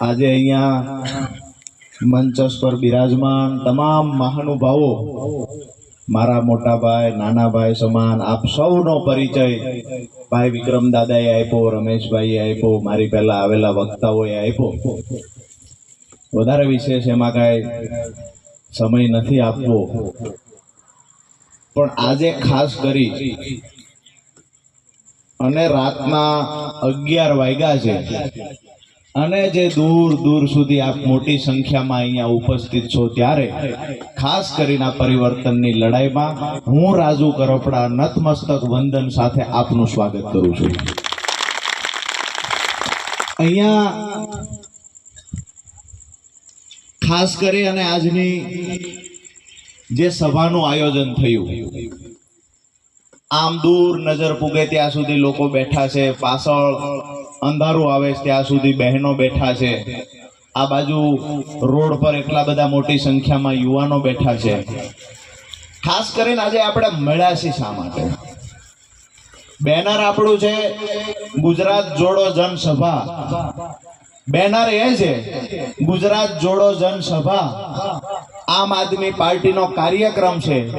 આજે અહીંયા મંચસ પર બિરાજમાન તમામ મહાનુભાવો, મારા મોટા ભાઈ, નાના ભાઈ સમાન, આપ સૌનો પરિચય ભાઈ વિક્રમ દાદાએ આપ્યો, રમેશભાઈએ આપ્યો, મારી પહેલા આવેલા વક્તાઓએ આપ્યો. વધારે વિશેષ એમાં કાંઈ સમય નથી આપવો. પણ આજે ખાસ કરી અને રાતના અગિયાર વાગ્યા છે. અને જે દૂર દૂર સુધી આપ મોટી સંખ્યામાં અહીંયા ઉપસ્થિત છો ત્યારે ખાસ કરીને પરિવર્તનની લડાઈમાં હું રાજુ કરપડા નતમસ્તક વંદન સાથે આપનું સ્વાગત કરું છું. અહીંયા ખાસ કરી અને આજની જે સભાનું આયોજન થયું. આમ દૂર નજર પૂગે ત્યાં સુધી લોકો બેઠા છે. પાછળ અંધારું આવે ત્યાં સુધી બહેનો બેઠા છે. આ બાજુ રોડ પર એટલા બધા મોટી સંખ્યામાં યુવાનો બેઠા છે. ખાસ કરીને આજે આપણે મળ્યા છીએ શા માટે? બેનર આપણું છે ગુજરાત જોડો જનસભા. બેનર એ છે ગુજરાત જોડો જનસભા. આમ આદમી પાર્ટીનો કાર્યક્રમ છે.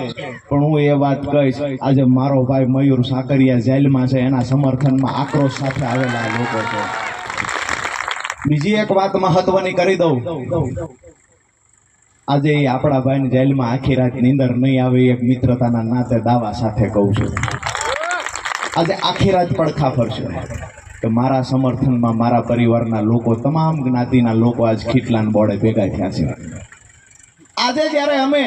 પણ હું એ વાત કહીશ, આજે મારો ભાઈ મયુર સાકરિયા જેલમાં છે, એના સમર્થનમાં આક્રોશ સાથે આવેલા લોકો છે. બીજી એક વાત મહત્વની કરી દઉં. આજે એ આપણા ભાઈને જેલમાં આખી રાત નીંદર નહીં આવે એક મિત્રતાના નાતે દાવા સાથે કહું છું. આજે આખી રાત પડખા ફરશે. કે મારા સમર્થનમાં મારા પરિવારના લોકો, તમામ જ્ઞાતિના લોકો આજ ખીટલાન બોર્ડે ભેગા થયા છે. આજે જ્યારે અમે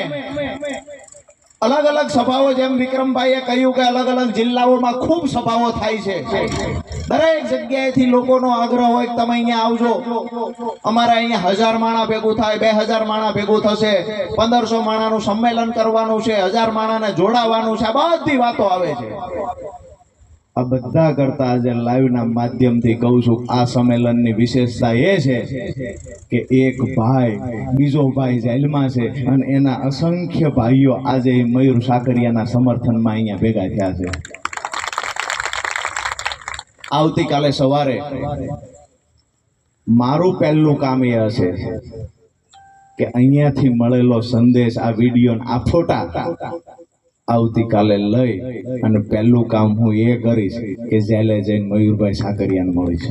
અલગ અલગ સભાઓ, જેમ વિક્રમભાઈએ કહ્યું કે અલગ અલગ જિલ્લાઓમાં ખૂબ સભાઓ થાય છે. દરેક જગ્યાએથી લોકોનો આગ્રહ હોય તમે અહીંયા આવજો. અમારે અહીંયા હજાર માણા ભેગું થાય, બે હજાર માણા ભેગું થશે. પંદરસો માણાનું સંમેલન કરવાનું છે, હજાર માણાને જોડાવાનું છે. આ બધી વાતો આવે છે. આ બધા કરતા આજે લાઈવના માધ્યમથી કહું છું, આ સંમેલનની વિશેષતા એ છે કે એક ભાઈ બીજો ભાઈ જેલમાં છે અને એના અસંખ્ય ભાઈઓ આજે મયુર સાકરિયાના સમર્થનમાં અહીંયા ભેગા થયા છે. આવતીકાલે સવારે મારું પહેલું કામ એ હશે કે અહીંયાથી મળેલો સંદેશ, આ વીડિયો આ ફોટા આવતીકાલે લઈ અને પહેલું કામ હું એ કરીશ કે જેલે જઈને મયુરભાઈ સાકરિયાને મળીશ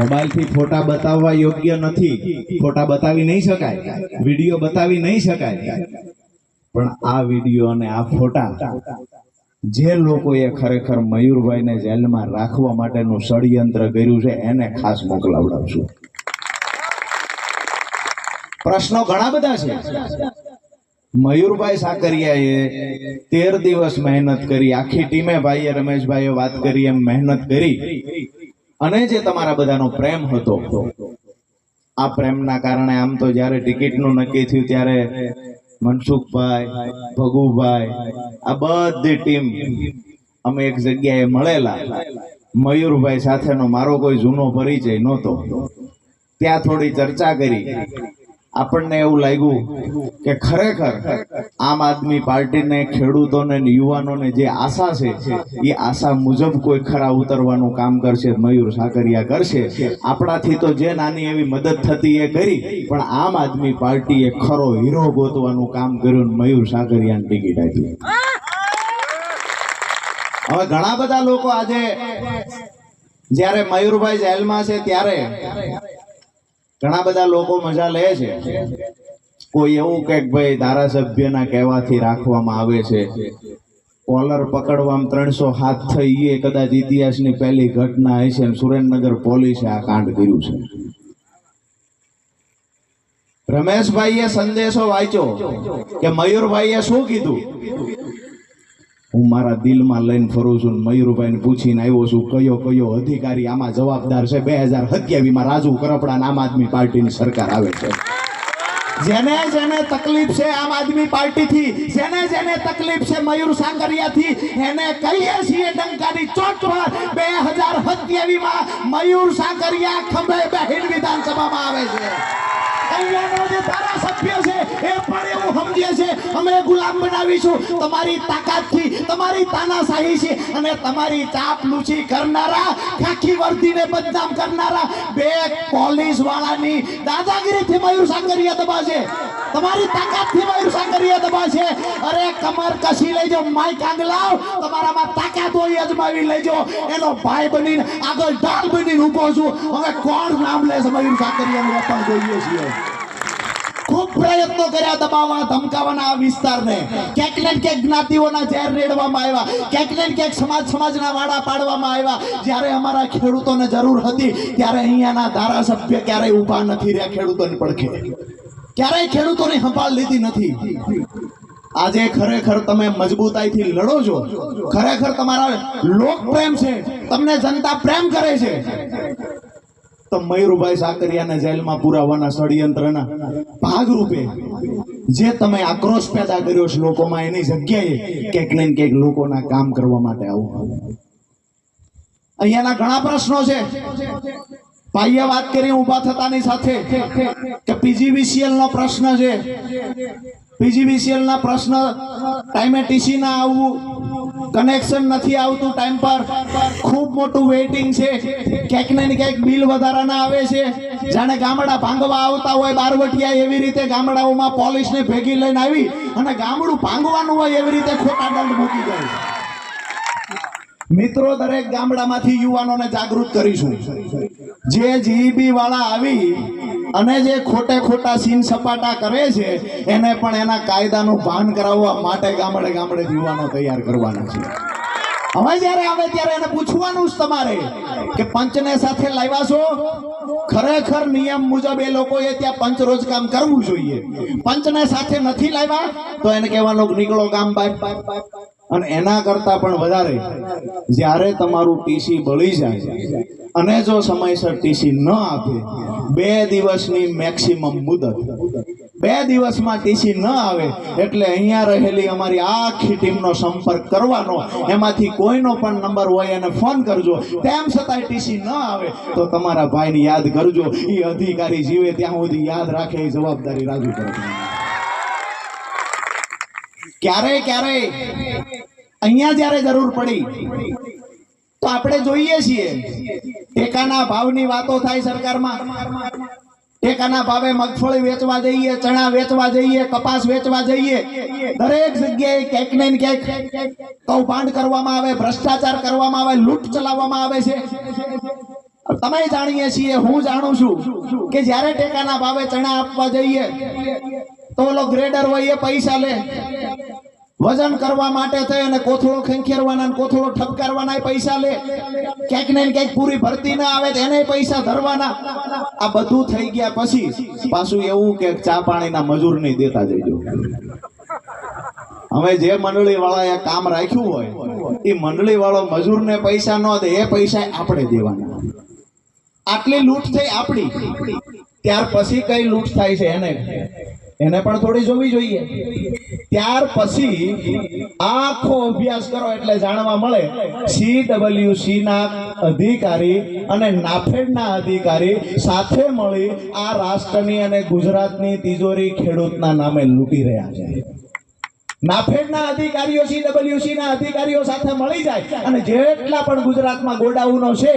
મોબાઈલથી ફોટા બતાવવા યોગ્ય નથી. ફોટા બતાવી નહીં શકાય. વીડિયો બતાવી નહીં શકાય. પણ આ વીડિયો અને આ ફોટા જે લોકોએ ખરેખર મયુરભાઈને જેલમાં રાખવા માટેનું ષડયંત્ર કર્યું છે, એને ખાસ મોકલાવડાવશું. પ્રશ્નો ઘણા બધા છે. મયુરભાઈ સાકરિયાએ તેર દિવસ મહેનત કરી, આખી ટીમે ભાઈએ રમેશભાઈએ વાત કરી, એમ મહેનત કરી. અને જે તમારા બધાનો પ્રેમ હતો, આ પ્રેમના કારણે આમ તો જ્યારે ટિકિટનું નક્કી થયું ત્યારે મનસુખભાઈ, ભગુભાઈ, આ બધી ટીમ અમે એક જગ્યાએ મળેલા. મયુરભાઈ સાથેનો મારો કોઈ જૂનો પરિચય નહોતો. ત્યાં થોડી ચર્ચા કરી. આપણને એવું લાગ્યું કે ખરેખર આમ આદમી પાર્ટીને, ખેડૂતોને યુવાનોને જે આશા છે, એ આશા મુજબ કોઈ ખરા ઉતરવાનું કામ કરશે, મયુર સાકરિયા કરશે. આપણાથી તો જે નાની એવી મદદ થતી એ કરી, પણ આમ આદમી પાર્ટીએ ખરો હીરો ગોતવાનું કામ કર્યું મયુર સાકરિયાને ટિકિટ આપી. હવે ઘણા બધા લોકો આજે જ્યારે મયુરભાઈ જેલમાં છે ત્યારે ઘણા બધા લોકો મજા લે છે. કોઈ એવું કે ભાઈ ધારાસભ્યના કહેવાથી રાખવામાં આવે છે. કોલર પકડવામાં ત્રણસો હાથ થઈ એ કદાચ ઇતિહાસની પહેલી ઘટના હશે એમ સુરેન્દ્રનગર પોલીસે આ કાંડ કર્યું છે. રમેશભાઈએ સંદેશો વાંચ્યો કે મયુરભાઈએ શું કીધું? હું મારા દિલમાં લઈને ફરું છું મયુરભાઈને પૂછીને આવ્યો છું, કયો કયો અધિકારી આમાં જવાબદાર છે? બે હજાર સત્યાવીસમાં રાજુ કરપડા આમ આદમી પાર્ટીની સરકાર આવે છે. જેને જેને તકલીફ છે આમ આદમી પાર્ટીથી, જેને જેને તકલીફ છે મયુર સાંગરિયાથી, એને કહીએ છીએ ડંકાની ચોટ પર બે હજાર સત્યાવીસમાં મયુર સાંગરિયા ખંભે બહેન વિધાનસભામાં આવે છે. અહીંયાનો જે અમે ગુલામ બનાવીશું. તમારી તાકાતથી તમારી તાનાશાહી છે અને તમારી ચાપલૂસી કરનારા, ખાખી વર્દીને બદનામ કરનારા બે પોલીસ વાળાની દાદાગીરીથી મયુર સાંકરિયા દબાશે. તમારી તાકાતથી મયુર સાંકરિયા દબાશે. અરે કમર કસી લેજો માઈક આંગલાવ તમારામાં તાકાત હોય અજમાવી લેજો એનો ભાઈ બનીને આગળ ઢાલ બનીને ઊભો છું. હવે કોણ નામ લેશે મયુર સાંકરિયાનું પણ જોઈએ છીએ. ખૂબ પ્રયત્નો કર્યા દબાવવા, ધમકાવવાના આ વિસ્તારને. ક્યાંક ને ક્યાંક જ્ઞાતિઓના ઝેર રેડવામાં આવ્યા. ક્યાંક ને ક્યાંક સમાજ સમાજના વાડા પાડવામાં આવ્યા. જ્યારે અમારા ખેડૂતોને જરૂર હતી, ત્યારે અહીંયાના ધારાસભ્ય ક્યારેય ઊભા નથી રહ્યા, ખેડૂતોની પડખે. ક્યારેય ખેડૂતોની સંભાળ લીધી નથી. આજે ખરેખર તમે મજબૂતાઈથી લડો છો. ખરેખર તમારા લોક પ્રેમ છે. તમને જનતા પ્રેમ કરે છે. તો મયુરભાઈ સાકરિયાને જેલમાં પુરાવાના ષડયંત્રના ભાગરૂપે જે તમે આક્રોશ પેદા કર્યો છે લોકોમાં એની જગ્યાએ ક્યાંક ને ક્યાંક લોકોના કામ કરવા માટે આવો. અહીંયાના ઘણા પ્રશ્નો છે. ભાઈએ વાત કરી, ઊભા થતાની સાથે કે પીજીવીસીએલ નો પ્રશ્ન છે. પીજીવીસીએલ ના પ્રશ્ન ટાઈમે ટીસી ના આવવું કનેક્શન નથી આવતું ટાઈમ પર. ખૂબ મોટું વેઇટિંગ છે. ક્યાંક ને ક્યાંક બિલ વધારાના આવે છે. જાણે ગામડા ભાંગવા આવતા હોય બારવટિયા એવી રીતે ગામડાઓમાં પોલીસને ભેગી લઈને આવી અને ગામડું ભાંગવાનું હોય એવી રીતે ખોટા દંડ મૂકી જાય મિત્રો, દરેક ગામડામાંથી યુવાનોને જાગૃત કરીશું. જે જીબી વાળા આવી અને જે ખોટે ખોટા સીન સપાટા કરે છે, એને પણ એના કાયદાનું ભાન કરાવવા માટે ગામડે ગામડે યુવાનો તૈયાર કરવાના છે. હવે જ્યારે આવે ત્યારે એને પૂછવાનું જ તમારે કે પંચને સાથે લાવ્યા છો? ખરેખર નિયમ મુજબ એ લોકોએ ત્યાં પંચ રોજ કામ કરવું જોઈએ. પંચને સાથે નથી લાવ્યા, તો એને કહેવાનું નીકળો કામ બાય અને એના કરતા પણ વધારે જ્યારે તમારું ટીસી બળી જાય અને જો સમયસર ટીસી ન આપે, બે દિવસની મેક્સિમમ મુદત. બે દિવસમાં ટીસી ન આવે એટલે અહીંયા રહેલી અમારી આખી ટીમનો સંપર્ક કરવાનો, એમાંથી કોઈનો પણ નંબર હોય એને ફોન કરજો. તેમ છતાંય ટીસી ન આવે તો તમારા ભાઈને યાદ કરજો. એ અધિકારી જીવે ત્યાં સુધી યાદ રાખે, એ જવાબદારી રાજુ કરે. ક્યારે ક્યારે અહીંયા જ્યારે જરૂર પડી, તો આપણે જોઈએ છીએ, ટેકાના ભાવની વાતો થાય સરકારમાં. ટેકાના ભાવે મગફળી વેચવા જઈએ, ચણા વેચવા જઈએ, કપાસ વેચવા જઈએ, દરેક જગ્યાએ ક્યાંક ને ક્યાંક કૌભાંડ કરવામાં આવે, ભ્રષ્ટાચાર કરવામાં આવે, લૂંટ ચલાવવામાં આવે છે. તમે જાણીએ છીએ, હું જાણું છું કે જ્યારે ટેકાના ભાવે ચણા આપવા જઈએ તો ઓલો ગ્રેડર હોય એ પૈસા લે. વજન કરવા માટે થઈ અને કોથળો ખેંખેરવાના કોથળો ઠપકારવાના પૈસા લે. ક્યાંક ને ક્યાંક પૂરી ભરતી ના આવે એને પૈસા ધરવાના. આ બધું થઈ ગયા પછી પાછું એવું કે ચા પાણીના મજૂર નહીં દેતા જઈજો. હવે જે મંડળી એ કામ રાખ્યું હોય, એ મંડળી વાળો મજૂરને પૈસા ન દે, એ પૈસા આપણે દેવાના. આટલી લૂંટ થઈ આપણી. ત્યાર પછી કઈ લૂંટ થાય છે એને? એને પણ થોડી જોવી જોઈએ. ત્યાર પછી આખો અભ્યાસ કરો એટલે જાણવા મળે સીડબ્લ્યુસી ના અધિકારી અને નાફેડના અધિકારી સાથે મળી આ રાષ્ટ્રની અને ગુજરાતની તિજોરી ખેડૂતના નામે લૂંટી રહ્યા છે. નાફેડના અધિકારીઓ સીડબ્લ્યુસી ના અધિકારીઓ સાથે મળી જાય. અને જેટલા પણ ગુજરાતમાં ગોડાઉનો છે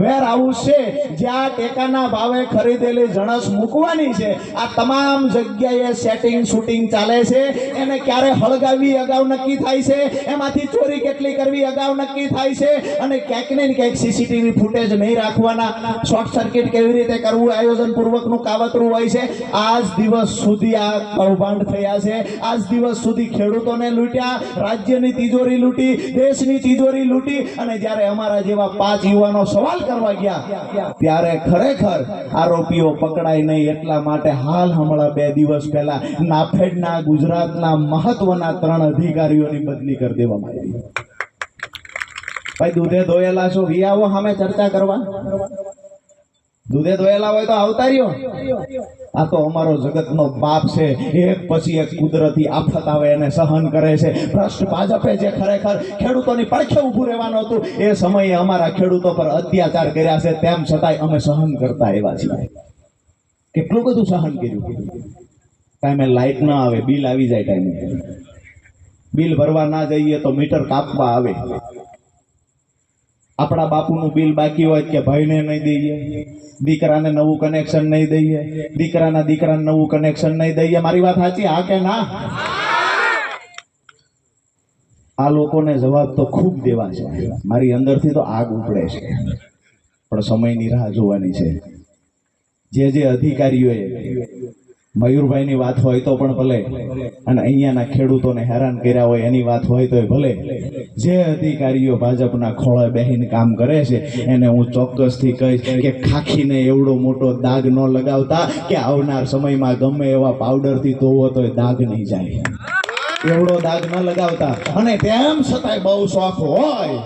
વેર હાઉસ છે, જ્યાં ટેકાના ભાવે ખરીદેલી જણસ મૂકવાની છે, આ તમામ જગ્યાએ સેટિંગ શૂટિંગ ચાલે છે. એને ક્યારે હળગાવવી અગાઉ નક્કી થાય છે? એમાંથી ચોરી કેટલી કરવી અગાઉ નક્કી થાય છે? અને ક્યાંક ને ક્યાંક સીસીટીવી ફૂટેજ નહીં રાખવાના. શોર્ટ સર્કિટ કેવી રીતે કરવું? આયોજન પૂર્વકનું કાવતરું હોય છે. આજ દિવસ સુધી આ કૌભાંડ થયા છે. આજ દિવસ સુધી ખેડૂતોને લૂંટ્યા, રાજ્યની તિજોરી લૂંટી, દેશની તિજોરી લૂંટી અને જ્યારે અમારા જેવા પાંચ યુવાનો સવાલ કરવા ગયા, ત્યારે ખરેખર આરોપીઓ પકડાય નહીં એટલા માટે હાલ હમણાં બે દિવસ પહેલા નાફેડના ગુજરાતના મહત્વના ત્રણ અધિકારીઓની બદલી કરી દેવામાં આવી. ભાઈ દૂધે ધોયેલા છો વિયાવો સામે ચર્ચા કરવા. દૂધે ધોયેલા હોય તો આવતા રહ્યો આ તો અમારો જગતનો બાપ છે. એક પછી એક કુદરતી આફત આવે એને સહન કરે છે. ભ્રષ્ટ ભાજપે જે ખરેખર ખેડૂતોની પડખે ઊભું રહેવાનું હતું, એ સમયે અમારા ખેડૂતો પર અત્યાચાર કર્યા છે. તેમ છતાંય અમે સહન કરતા એવા છીએ. કેટલું બધું સહન કર્યું? ટાઈમે લાઇટ ના આવે, બિલ આવી જાય ટાઈમે બિલ ભરવા ના જઈએ તો મીટર કાપવા આવે. આપણા બાપુનું બિલ બાકી હોય કે ભાઈને નહીં દઈએ, દીકરાને નવું કનેક્શન નહીં દઈએ, દીકરાના દીકરાને નવું કનેક્શન નહીં દઈએ. મારી વાત સાચી, હા કે ના? આ લોકોને જવાબ તો ખૂબ દેવા છે. મારી અંદરથી તો આગ ઉપડે છે. પણ સમયની રાહ જોવાની છે. જે જે અધિકારીઓએ મયુરભાઈની વાત હોય તો પણ ભલે. અને અહીંયાના ખેડૂતોને હેરાન કર્યા હોય એની વાત હોય તો ભલે. જે અધિકારીઓ ભાજપના ખોળે બેહીને કામ કરે છે, એને હું ચોક્કસથી કહીશ કે ખાખીને એવડો મોટો દાગ ન લગાવતા કે આવનાર સમયમાં ગમે એવા પાવડરથી ધોવો તો દાગ નહીં જાય. એવડો દાગ ન લગાવતા. અને તેમ છતાંય બહુ શોખ હોય.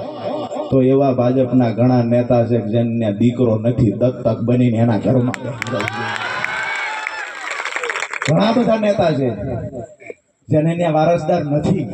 તો એવા ભાજપના ઘણા નેતા છે જેમને દીકરો નથી, દત્તક બનીને એના ઘરમાં. ઘણા બધા નેતા છે. જેને વારસદાર નથી.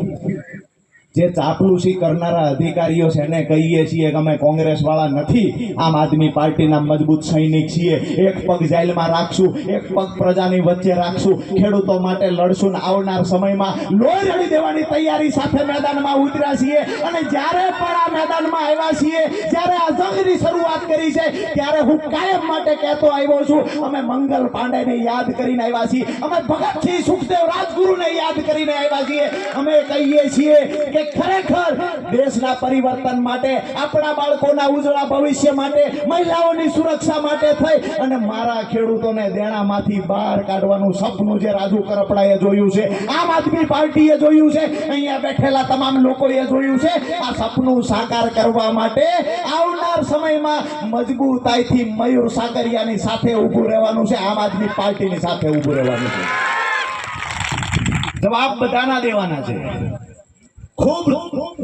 જે ચાપલુસી કરનારા અધિકારીઓ છે એને કહીએ છીએ કે અમે કોંગ્રેસવાળા નથી. આમ આદમી પાર્ટીના મજબૂત સૈનિક છીએ. એક પગ જેલમાં રાખશું, એક પગ પ્રજાની વચ્ચે રાખશું. ખેડૂતો માટે લડશું ને આવનાર સમયમાં લોહી રડી દેવાની તૈયારી સાથે મેદાનમાં ઉતર્યા છીએ. અને જ્યારે પણ આ મેદાનમાં આવ્યા છીએ, જ્યારે આ જંગની શરૂઆત કરી છે, ત્યારે હું કાયમ માટે કહેતો આવ્યો છું, અમે મંગલ પાંડેને યાદ કરીને આવ્યા છીએ. અમે ભગતસિંહ સુખદેવ રાજગુરુને યાદ કરીને આવ્યા છીએ. અમે કહીએ છીએ કે ખરેખર દેશના પરિવર્તન માટે, આપણા બાળકોના ઉજળા ભવિષ્ય માટે, મહિલાઓની સુરક્ષા માટે થઈ અને મારા ખેડૂતોને દેણામાંથી બહાર કાઢવાનું સપનું જે રાજુ કરપડાએ જોયું છે, આમ આદમી પાર્ટીએ જોયું છે, અહીંયા બેઠેલા તમામ લોકોએ જોયું છે, આ સપનું સાકાર કરવા માટે આવનાર સમયમાં મજબૂતાઈથી મયુર સાગરિયાની સાથે ઊભું રહેવાનું છે, આમ આદમી પાર્ટીની સાથે ઊભું રહેવાનું છે. જવાબ બધાના દેવાના છે. ખૂબ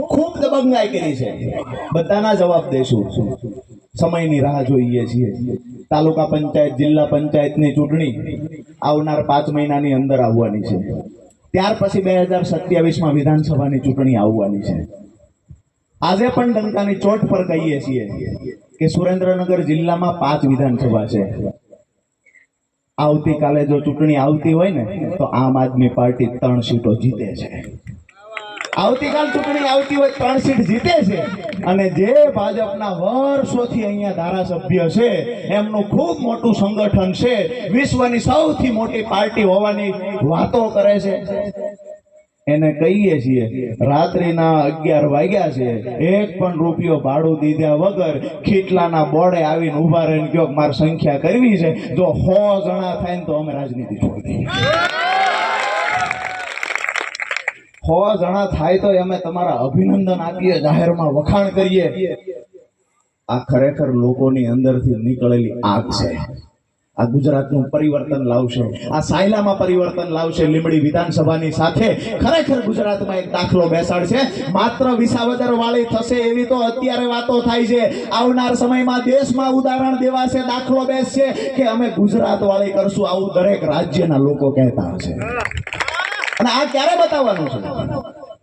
ખૂબ દબંગાઈ કરી છે. બધાના જવાબ દેશું. સમયની રાહ જોઈએ છીએ. તાલુકા પંચાયત, જિલ્લા પંચાયતની ચૂંટણી આવનાર પાંચ મહિનાની અંદર આવવાની છે. ત્યાર પછી બે હજાર સત્યાવીસમાં વિધાનસભાની ચૂંટણી આવવાની છે. આજે પણ ડંકાની ચોટ પર કહીએ છીએ કે સુરેન્દ્રનગર જિલ્લામાં પાંચ વિધાનસભા છે. આવતીકાલે જો ચૂંટણી આવતી હોય ને, તો આમ આદમી પાર્ટી ત્રણ સીટો જીતે છે. આવતીકાલ ચૂંટણી આવતી હોય ત્રણ સીટ જીતે છે. અને જે ભાજપના વર્ષોથી અહીંયા ધારાસભ્ય છે, એમનું ખૂબ મોટું સંગઠન છે. વિશ્વની સૌથી મોટી પાર્ટી હોવાની વાતો કરે છે. એને કહીએ છીએ, રાત્રિના અગિયાર વાગ્યા છે. એક પણ રૂપિયો ભાડું દીધા વગર ખીટલાના બોર્ડે આવીને ઊભા રહીને કયો મારે સંખ્યા કરવી છે? જો સો જણા થાય ને તો અમે રાજનીતિ છોડી દઈએ. સો જણા થાય તો અમે તમારા અભિનંદન આપીએ, જાહેરમાં વખાણ કરીએ. આ ખરેખર લોકોની અંદરથી નીકળેલી આગ છે. આ ગુજરાતનું પરિવર્તન લાવશે. આ સાયલામાં પરિવર્તન લાવશે લીંબડી વિધાનસભાની સાથે. ખરેખર ગુજરાતમાં એક દાખલો બેસાડશે. માત્ર વિસાવદર વાળી થશે એવી તો અત્યારે વાતો થાય છે. આવનાર સમયમાં દેશમાં ઉદાહરણ દેવાશે, દાખલો બેસશે કે અમે ગુજરાત વાળી કરશું. આવું દરેક રાજ્યના લોકો કહેતા હશે. અને આ ક્યારે બતાવવાનું છે?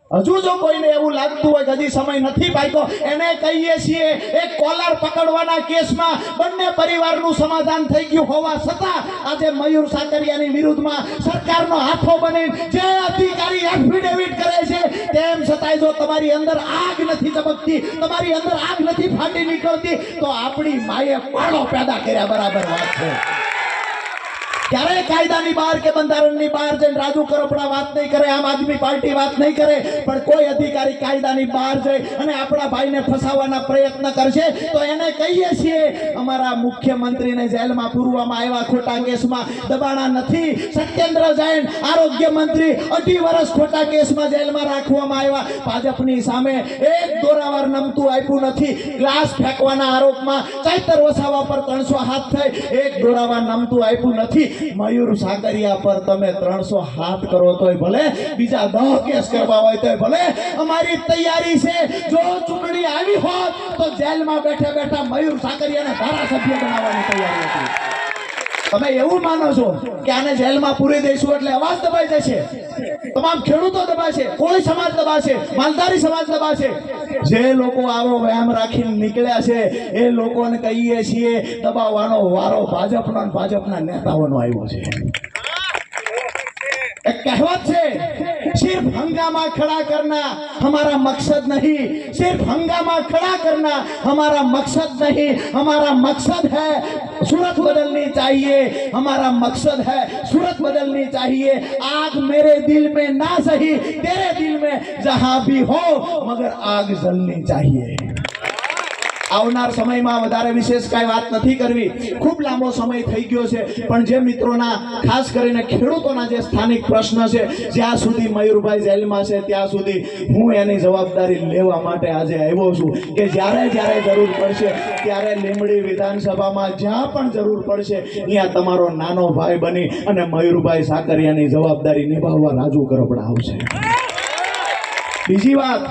હજુ જો કોઈને એવું લાગતું હોય હજી સમય નથી પાક્યો, એને કહીએ છીએ, એક કોલર પકડવાના કેસમાં બંને પરિવારનું સમાધાન થઈ ગયું હોવા છતાં આજે મયુર સાકરિયાની વિરુદ્ધમાં સરકારનો હાથો બની જે અધિકારી એફિડેવિટ કરે છે, તેમ છતાંય જો તમારી અંદર આગ નથી ચમકતી, તમારી અંદર આગ નથી ફાટી નીકળતી, તો આપણી માએ પાડો પેદા કર્યા, બરાબર વાત છે. ક્યારે કાયદાની બહાર કે બંધારણની બહાર જઈને રાજુ કરોપડા વાત નહીં કરે, આમ આદમી પાર્ટી વાત નહીં કરે, પણ કોઈ અધિકારી કાયદાની બહાર જાય અને આપણા ભાઈને ફસાવવાના પ્રયત્ન કરશે, તો એને કહીએ છીએ, અમારા મુખ્યમંત્રીને જેલમાં પૂરવામાં આવ્યા ખોટા કેસમાં દબાણા નથી. સત્યેન્દ્ર જૈન આરોગ્ય મંત્રી અઢી વર્ષ ખોટા કેસમાં જેલમાં રાખવામાં આવ્યા. ભાજપની સામે એક દોરાવાર નમતું આપ્યું નથી. ગ્લાસ ફેંકવાના આરોપમાં ચૈતર વસાવા પર ત્રણસો હાથ થઈ એક દોરાવાર નમતું આપ્યું નથી. મયુર સાકરિયા પર તમે ત્રણસો હાથ કરો તોય ભલે, બીજા દહ કેસ કરવા હોય તોય ભલે. અમારી તૈયારી છે, જો ચૂંટણી આવી હોત તો જેલમાં બેઠા બેઠા મયુર સાકરિયાને ધારાસભ્ય બનાવવાની તૈયારી હતી. તમે એવું માનો છો કે આને જેલમાં પૂરી દઈશું એટલે અવાજ દબાઈ જશે? તમામ ખેડૂતો દબાશે કોળી સમાજ દબાશે, માલધારી સમાજ દબાશે. જે લોકો આવો વ્યાયામ રાખીને નીકળ્યા છે, એ લોકોને કહીએ છીએ, દબાવવાનો વારો ભાજપનો ભાજપના નેતાઓનો આવ્યો છે. એક કહેવત છે सिर्फ़ हंगामा खड़ा करना हमारा मकसद नहीं। सिर्फ़ हंगामा खड़ा करना हमारा मकसद नहीं। हमारा मकसद है सूरत बदलनी चाहिए। हमारा मकसद है सूरत बदलनी चाहिए। आग मेरे दिल में ना सही, तेरे दिल में जहाँ भी हो, मगर आग जलनी चाहिए। આવનાર સમયમાં વધારે વિશેષ કાંઈ વાત નથી કરવી. ખૂબ લાંબો સમય થઈ ગયો છે. પણ જે મિત્રોના, ખાસ કરીને ખેડૂતોના જે સ્થાનિક પ્રશ્ન છે, જ્યાં સુધી મયુરભાઈ જેલમાં છે, ત્યાં સુધી હું એની જવાબદારી લેવા માટે આજે આવ્યો છું કે જ્યારે જ્યારે જરૂર પડશે, ત્યારે લીમડી વિધાનસભામાં જ્યાં પણ જરૂર પડશે, ત્યાં તમારો નાનો ભાઈ બની અને મયુરભાઈ સાકરિયાની જવાબદારી નિભાવવા રાજુ કરપડા આવશે. બીજી વાત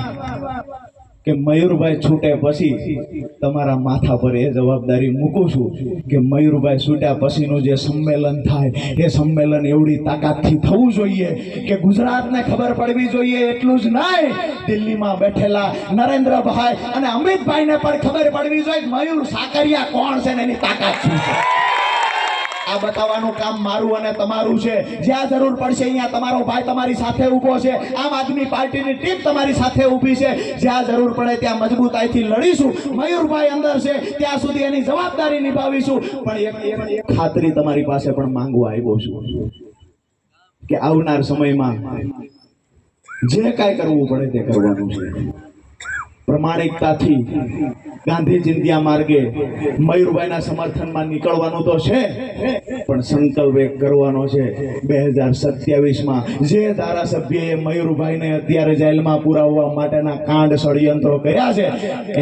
કે મયુરભાઈ છૂટે પછી તમારા માથા પર એ જવાબદારી મૂકું છું કે મયુરભાઈ છૂટ્યા પછીનું જે સંમેલન થાય, એ સંમેલન એવડી તાકાતથી થવું જોઈએ કે ગુજરાતને ખબર પડવી જોઈએ એટલું જ નહીં. દિલ્હીમાં બેઠેલા નરેન્દ્રભાઈ અને અમિતભાઈને પણ ખબર પડવી જોઈએ મયુર સાકરિયા કોણ છે ને એની તાકાત શું છે? આ બતાવવાનું કામ મારું અને તમારું છે. જ્યાં જરૂર પડશે અહીંયા તમારો ભાઈ તમારી સાથે ઊભો છે. આમ આદમી પાર્ટીની ટીમ તમારી સાથે ઊભી છે. જ્યાં જરૂર પડે ત્યાં મજબૂતાઈથી લડીશું. મયુરભાઈ અંદર છે. ત્યાં સુધી એની જવાબદારી નિભાવીશું. પણ એક ખાતરી તમારી પાસે પણ માંગવા આવ્યો છું કે આવનાર સમયમાં જે કાંઈ કરવું પડે તે કરવાનું છે. પ્રમાણિકતાથી ગાંધી ચિંધ્યા માર્ગે મયુરભાઈના સમર્થનમાં નીકળવાનું તો છે, પણ સંકલ્પ એક કરવાનો છે. બે હજાર સત્યાવીસમાં જે ધારાસભ્યએ મયુરભાઈને અત્યારે જેલમાં પુરાવવા માટેના કાંડ ષડયંત્રો કર્યા છે,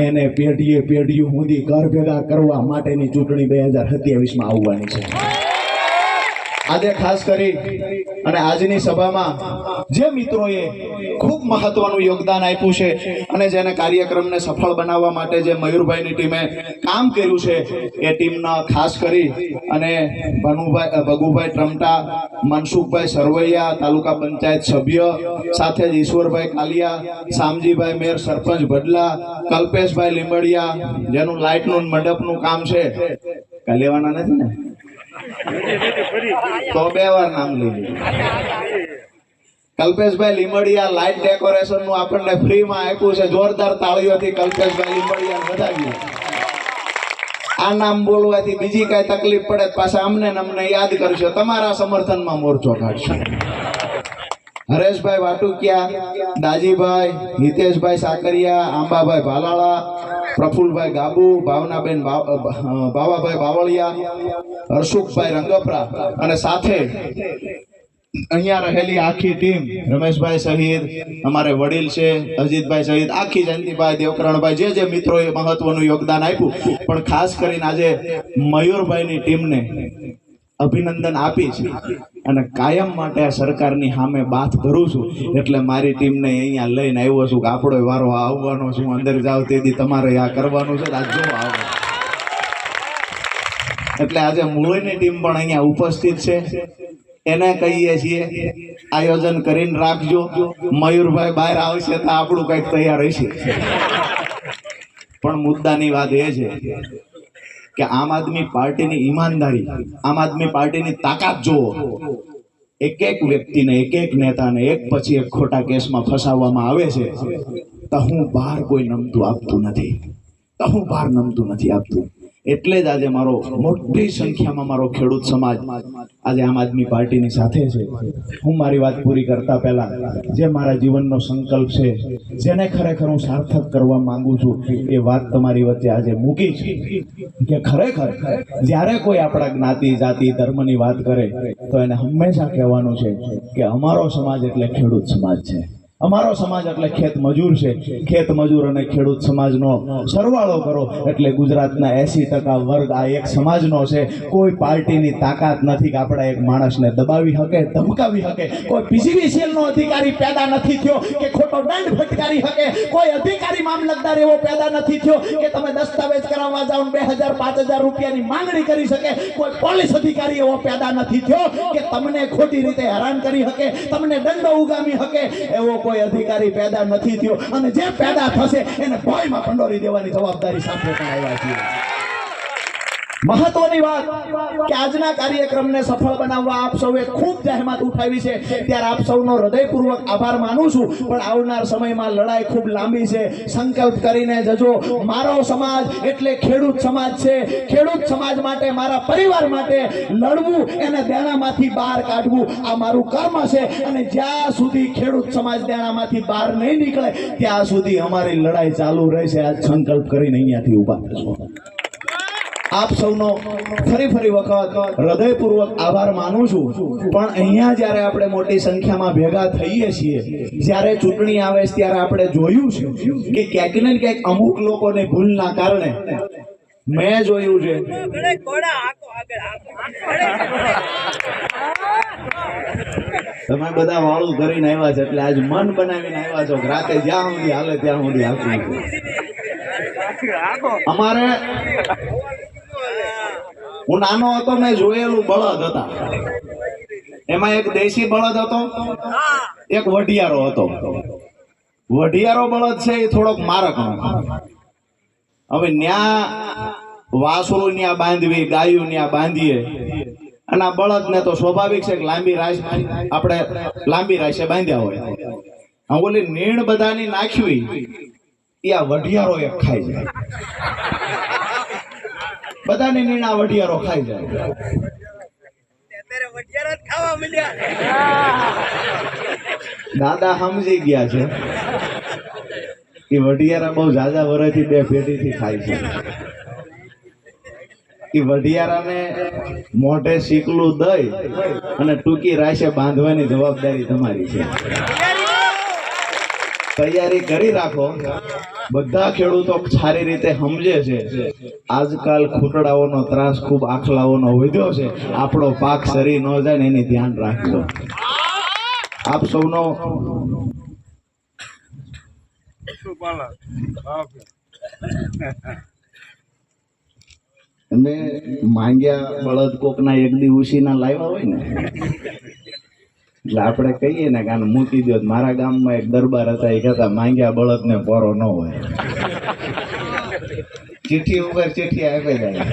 એને પેઢીએ પેઢીઓ સુધી ઘર ભેગા કરવા માટેની ચૂંટણી બે હજાર સત્યાવીસમાં આવવાની છે. આજે ખાસ કરી અને આજની સભામાં જે મિત્રોએ ખૂબ મહત્વનું યોગદાન આપ્યું છે અને જેને કાર્યક્રમને સફળ બનાવવા માટે જે મયુરભાઈની ટીમે કામ કર્યું છે, એ ટીમના ખાસ કરી અને ભનુભાઈ ભગુભાઈ ટ્રમટા, મનસુખભાઈ સરવૈયા, તાલુકા પંચાયત સભ્ય, સાથે જ ઈશ્વરભાઈ કાલિયા શામજીભાઈ મેર સરપંચ ભડલા, કલ્પેશભાઈ લીંબડિયા, જેનું લાઇટનું મંડપનું કામ છે. લેવાના નથી ને? તો બે વાર નામ લીધું કલ્પેશભાઈ લીમડિયા લાઇટ ડેકોરેશનનું આપણને ફ્રીમાં આપ્યું છે. જોરદાર તાળીઓથી કલ્પેશભાઈ લીમડિયા વધાવ્યું આ નામ બોલવાથી બીજી કાંઈ તકલીફ પડે પાછા અમને અમને યાદ કરશો તમારા સમર્થનમાં મોરચો કાઢશો. હરેશભાઈ વાટુકિયા, દાજીભાઈ, હિતેશભાઈ સાકરિયા, આંબાભાઈ ભાલાળા, પ્રફુલભાઈ ગાબુ, ભાવનાબેન ભાવ- ભાવાભાઈ બાવળિયા, હર્ષુખભાઈ રંગપરા અને સાથે અહીંયા રહેલી આખી ટીમ, રમેશભાઈ સહિત, અમારે વડીલ છે, અજીતભાઈ સહિત, આખી જયંતિભાઈ, દેવકરણભાઈ, જે જે મિત્રોએ મહત્વનું યોગદાન આપ્યું, પણ ખાસ કરીને આજે મયુરભાઈની ટીમને અભિનંદન આપી છે. અને કાયમ માટે આ સરકારની સામે બાથ ભરું છું. એટલે મારી ટીમને અહીંયા લઈને આવ્યો છું કે આપણો વારો આવવાનો છું અંદર જાવ તેથી તમારે આ કરવાનું છે. તો આ જો આવો એટલે આજે મૂળની ટીમ પણ અહીંયા ઉપસ્થિત છે. એને કહીએ છીએ, આયોજન કરીને રાખજો. મયુરભાઈ બહાર આવશે તો આપણું કંઈક તૈયાર હશે. પણ મુદ્દાની વાત એ છે કે આમ આદમી પાર્ટીની ઈમાનદારી, આમ આદમી પાર્ટીની તાકાત જુઓ. એક એક વ્યક્તિને, એક એક નેતાને એક પછી એક ખોટા કેસમાં ફસાવવામાં આવે છે. તો હું બહાર કોઈ નમતું આપતું નથી. તો હું બહાર નમતું નથી આપતું. એટલે જ આજે મારો મોટી સંખ્યામાં મારો ખેડૂત સમાજ આજે આમ આદમી પાર્ટીની સાથે છે. હું મારી વાત પૂરી કરતા પહેલા જે મારા જીવનનો સંકલ્પ છે, જેને ખરેખર હું સાર્થક કરવા માંગુ છું, એ વાત તમારી વચ્ચે આજે મૂકી છે. કે ખરેખર જ્યારે કોઈ આપણા જ્ઞાતિ, જાતિ, ધર્મની વાત કરે, તો એને હંમેશા કહેવાનું છે કે અમારો સમાજ એટલે ખેડૂત સમાજ છે. અમારો સમાજ એટલે ખેત મજૂર છે. ખેત મજૂર અને ખેડૂત સમાજનો સરવાળો કરો એટલે ગુજરાતના એસી ટકા વર્ગ આ એક સમાજનો છે. કોઈ પાર્ટીની તાકાત નથી કે આપણા એક માણસને દબાવી શકે, ધમકાવી શકે. કોઈ પીસીવીસીએલ નો અધિકારી પેદા નથી થયો કે ખોટો દંડ ફટકારી શકે. કોઈ અધિકારી મામલતદાર એવો પેદા નથી થયો કે તમે દસ્તાવેજ કરાવવા જાઓ બે હજાર, પાંચ હજાર રૂપિયાની માંગણી કરી શકે. કોઈ પોલીસ અધિકારી એવો પેદા નથી થયો કે તમને ખોટી રીતે હેરાન કરી શકે, તમને દંડો ઉગામી શકે. એવો કોઈ અધિકારી પેદા નથી થયો. અને જે પેદા થશે, એને ભયમાં પંડોરી દેવાની જવાબદારી સાથે પણ આવ્યા છીએ. મહત્વની વાત કે આજના કાર્યક્રમને સફળ બનાવવા આપ સૌએ ખૂબ જહેમત ઉઠાવી છે. ત્યારે આપ સૌનો હૃદયપૂર્વક આભાર માનું છું. પણ આવનાર સમયમાં લડાઈ ખૂબ લાંબી છે. સંકલ્પ કરીને જજો. મારો સમાજ એટલે ખેડૂત સમાજ છે. ખેડૂત સમાજ માટે, મારા પરિવાર માટે લડવું એને દેણામાંથી બહાર કાઢવું આ મારું કર્મ છે. અને જ્યાં સુધી ખેડૂત સમાજ દેણામાંથી બહાર નહીં નીકળે, ત્યાં સુધી અમારી લડાઈ ચાલુ રહેશે. આ સંકલ્પ કરીને અહીંયાથી ઊભા થશો. આપ સૌનો ફરી ફરી વખત હૃદયપૂર્વક આભાર માનું છું. પણ અહીંયા જ્યારે આપણે મોટી સંખ્યામાં ભેગા થઈએ છીએ, જ્યારે ચૂંટણી આવે છે ત્યારે આપણે જોયું છે કે ક્યાંક ને ક્યાંક અમુક લોકોની ભૂલના કારણે મેં જોયું છે. તમે બધા વાળું કરીને આવ્યા છે એટલે આજ મન બનાવીને આવ્યા છો રાતે જ્યાં સુધી હાલે ત્યાં સુધી આપવું અમારે હું નાનો હતો મેં જોયેલું બળદ હતા. એમાં એક દેશી બળદ હતો, એક વઢિયારો હતો. વઢિયારો બળદ છે એ થોડોક મારક હવે ન્યા વાસળું ન્યા બાંધવી, ગાયું ન્યા બાંધીએ. અને આ બળદને તો સ્વાભાવિક છે કે લાંબી રાશ આપણે લાંબી રાશે બાંધ્યા હોય. આ ઓલી નીણ બધાની નાખવી એ આ વઢિયારો એક ખાઈ જાય. બધાની નીણા વઢિયારો ખાઈ જાય. દાદા સમજી ગયા છે એ વઢિયારા બહુ ઝાઝા વર્ષથી બે પેઢીથી ખાય છે. એ વઢિયારાને મોઢે શીકલું દઈ અને ટૂંકી રાશે બાંધવાની જવાબદારી તમારી છે. તૈયારી કરી રાખો. બધા ખેડૂતો સારી રીતે સમજે છે. આજકાલ ખૂટડાઓનો ત્રાસ ખૂબ આખલાઓનો વધ્યો છે. આપણો પાક સરી ન જાય ને એની ધ્યાન રાખજો. આપ સૌનો અમે માંગ્યા બળદ કોકના એક દી ઉછીના લાવ્યા હોય ને? એટલે આપણે કહીએ ને કે આને મૂકી દો મારા ગામમાં એક દરબાર હતા, એ કહેતા, માંગ્યા બળદને પોરો ન હોય. ચીઠી ઉપર ચીઠી આપી જાય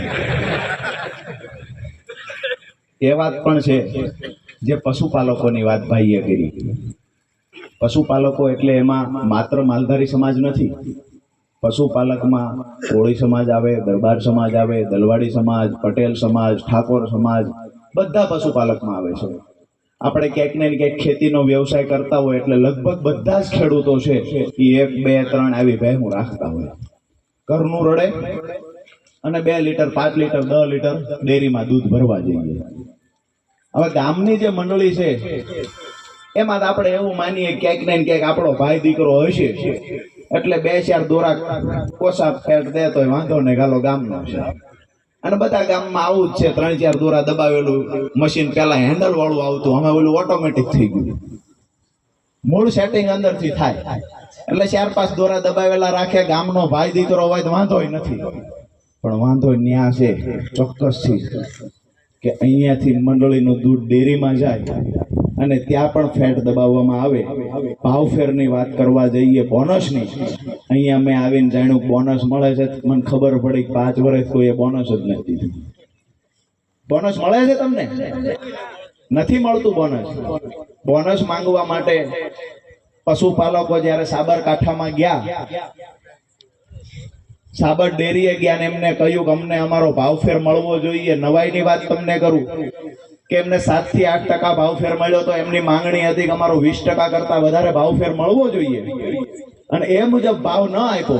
એ વાત પણ છે જે પશુપાલકોની વાત ભાઈએ કરી. પશુપાલકો એટલે એમાં માત્ર માલધારી સમાજ નથી. પશુપાલકમાં કોળી સમાજ આવે, દરબાર સમાજ આવે, દલવાડી સમાજ, પટેલ સમાજ, ઠાકોર સમાજ, બધા પશુપાલકમાં આવે છે. આપણે ક્યાંક ને ક્યાંક ખેતીનો વ્યવસાય કરતા હોય એટલે લગભગ બધા જ ખેડૂતો છે એ એક, બે, ત્રણ આવી ભેહું રાખતા હોય. ઘરનું રડે અને બે લીટર, પાંચ લીટર, દસ લીટર ડેરીમાં દૂધ ભરવા જઈએ. હવે ગામની જે મંડળી છે, એમાં આપણે એવું માનીએ ક્યાંક ને ક્યાંક આપણો ભાઈ દીકરો હશે. એટલે બે ચાર દોરા કોસા ફેટ દે તો વાંધો ને ગાલો ગામનો છે. અને બધા ગામમાં આવું જ છે. ત્રણ, ચાર દોરા દબાવેલું. મશીન પેલા હેન્ડલ વાળું આવતું. હવે ઓલું ઓટોમેટિક થઈ ગયું. મૂળ સેટિંગ અંદરથી થાય. એટલે ચાર, પાંચ દોરા દબાવેલા રાખે. ગામનો ભાઈ દીકરો હોય તો વાંધો નથી. પણ વાંધો ન્યા છે. ચોક્કસથી. કે અહીંયાથી મંડળીનું દૂધ ડેરીમાં જાય. અને ત્યાં પણ ફેટ દબાવવામાં આવે. ભાવફેરની વાત કરવા જઈએ બોનસની. અહીંયા મેં આવીને જાણ્યું બોનસ મળે છે. મને ખબર પડી પાંચ વર્ષ કોઈએ બોનસ જ નથી બોનસ મળે છે તમને? નથી મળતું બોનસ. બોનસ માંગવા માટે પશુપાલકો જ્યારે સાબરકાંઠામાં ગયા, સાબર ડેરીએ ગયા ને એમને કહ્યું કે અમને અમારો ભાવફેર મળવો જોઈએ. નવાઈની વાત તમને કરું. કે એમને સાતથી આઠ ટકા ભાવફેર મળ્યો તો એમની માંગણી હતી કે અમારો વીસ ટકા કરતા વધારે ભાવફેર મળવો જોઈએ. અને એ મુજબ ભાવ ન આપ્યો,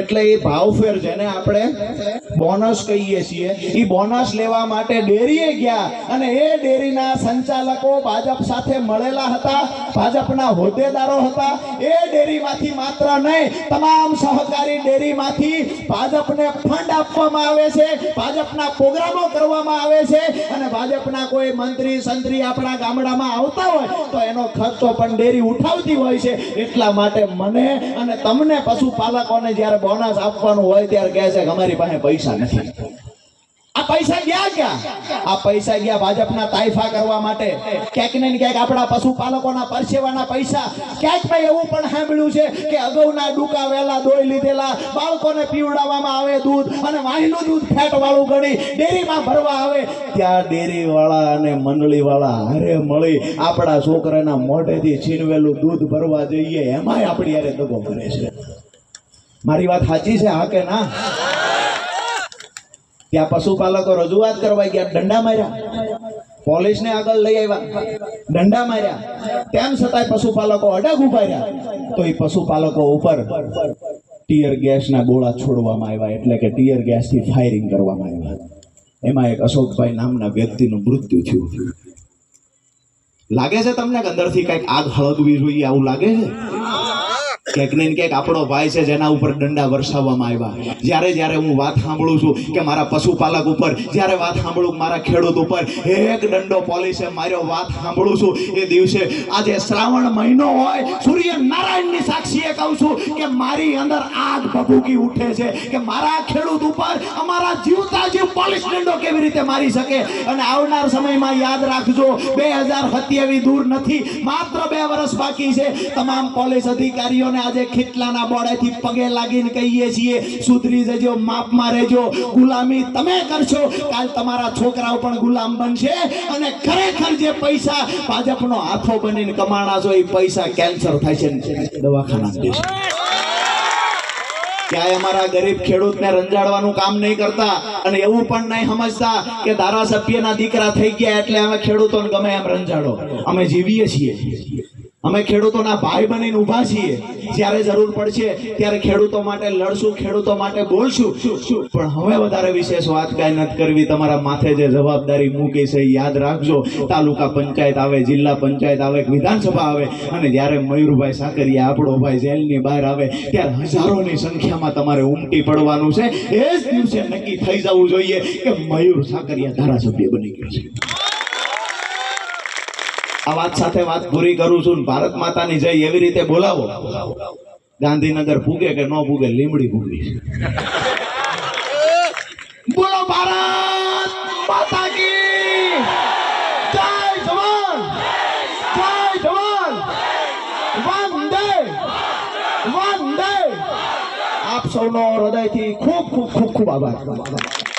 એટલે એ ભાવફેર જેને આપણે બોનસ કહીએ છીએ. એ બોનસ લેવા માટે ડેરીએ ગયા અને એ ડેરીના સંચાલકો ભાજપ સાથે મળેલા હતા, ભાજપના હોદ્દેદારો હતા. એ ડેરીમાંથી માત્ર નહીં, તમામ સહકારી ડેરીમાંથી ભાજપને ફંડ આપવામાં આવે છે, ભાજપના પ્રોગ્રામો કરવામાં આવે છે અને ભાજપના કોઈ મંત્રી, સંત્રી આપણા ગામડામાં આવતા હોય તો એનો ખર્ચો પણ ડેરી ઉઠાવતી હોય છે. એટલા માટે મને અને તમને પશુપાલકોને જ્યારે બોનસ આપવાનું હોય ત્યારે કહે છે અમારી પાસે પૈસા નથી. આ પૈસા ગયા ક્યાં? આ પૈસા ગયા ભાજપના તાઇફા કરવા માટે. ક્યાંક ને ક્યાંક આપણા પશુપાલકોના પરસેવાના પૈસા. ક્યાંક ભાઈ એવું પણ સાંભળ્યું છે કે અગાઉના ડૂકા વેલા દોઈ લીધેલા બાળકોને પીવડાવવામાં આવે દૂધ અને વાહીનું દૂધ ફેટ વાળું ગણી ડેરીમાં ભરવા આવે. ત્યાં ડેરી વાળા અને મંડળી વાળા હારે મળી આપણા છોકરાના મોઢેથી છીનવેલું દૂધ ભરવા જઈએ. એમાંય આપણી યારે દગો કરે છે. મારી વાત સાચી છે, હા કે ના? ત્યાં પશુપાલકો રજૂઆત કરવા ગયા, દંડા માર્યા. પોલીસને આગળ લઈ આવ્યા, દંડા માર્યા. તેમ છતાંય પશુપાલકો અડગ ઊભા રહ્યા. તો એ પશુપાલકો ઉપર ટીયર ગેસના ગોળા છોડવામાં આવ્યા, એટલે કે ટીયર ગેસથી ફાયરિંગ કરવામાં આવ્યા. એમાં એક અશોકભાઈ નામના વ્યક્તિનું મૃત્યુ થયું. લાગે છે તમને અંદરથી કંઈક આગ હળગવી જોઈએ, આવું લાગે છે? ક્યાંક ને ક્યાંક આપણો ભાઈ છે જેના ઉપર દંડા વરસાવવામાં આવ્યા. જ્યારે જ્યારે હું વાત સાંભળું છું કે મારા પશુપાલક ઉપર, જ્યારે વાત સાંભળું મારા ખેડૂત ઉપર, એક દંડો પોલીસે માર્યો વાત સાંભળું છું, એ દિવસે આજે શ્રાવણ મહિનો હોય સૂર્ય નારાયણની સાક્ષીએ કહું છું કે મારી અંદર આગ ભભૂકી ઉઠે છે કે મારા ખેડૂત ઉપર અમારા જીવતા જીવ પોલીસ દંડો કેવી રીતે મારી શકે? અને આવનાર સમયમાં યાદ રાખજો, બે હજાર સત્યાવી દૂર નથી, માત્ર બે વર્ષ બાકી છે. તમામ પોલીસ અધિકારીઓને આજે ખીટલાના બોડેથી પગે લાગીને કહીએ છીએ, સુધરી જજો, માપમાં રહેજો, ગુલામી તમે કરશો. કાલ તમારા છોકરાઓ પણ ગુલામ બનશે અને ખરેખર જે પૈસા ભાજપનો હાથો બનીને કમાણા છો, એ પૈસા કેન્સર થાય છે દવાખાના ક્યાંય અમારા ગરીબ ખેડૂતને રંજાડવાનું કામ નહીં કરતા અને એવું પણ નહીં સમજતા કે ધારાસભ્યના દીકરા થઈ ગયા એટલે અમે ખેડૂતોને ગમે એમ રંજાડો. અમે જીવીએ છીએ. અમે ખેડૂતોના ભાઈ બનીને ઊભા છીએ. જ્યારે જરૂર પડશે ત્યારે ખેડૂતો માટે લડશું, ખેડૂતો માટે બોલશું. પણ હવે વધારે વિશેષ વાત કાંઈ નથી કરવી. તમારા માથે જે જવાબદારી મૂકી છે યાદ રાખજો. તાલુકા પંચાયત આવે, જિલ્લા પંચાયત આવે વિધાનસભા આવે અને જ્યારે મયુરભાઈ સાકરિયા આપણો ભાઈ જેલની બહાર આવે, ત્યારે હજારોની સંખ્યામાં તમારે ઉમટી પડવાનું છે. એ જ દિવસે નક્કી થઈ જવું જોઈએ કે મયુર સાકરિયા ધારાસભ્ય બની ગયો છે. આ વાત સાથે વાત પૂરી કરું છું ભારત માતાની જય એવી રીતે બોલાવો. ગાંધીનગર પૂગે કે ન પૂગે લીમડી પૂગી બોલો ભારત માતા કી જય જવાન જય જવાન, વંદે સૌનો હૃદયથી ખૂબ ખૂબ ખૂબ ખૂબ આભાર.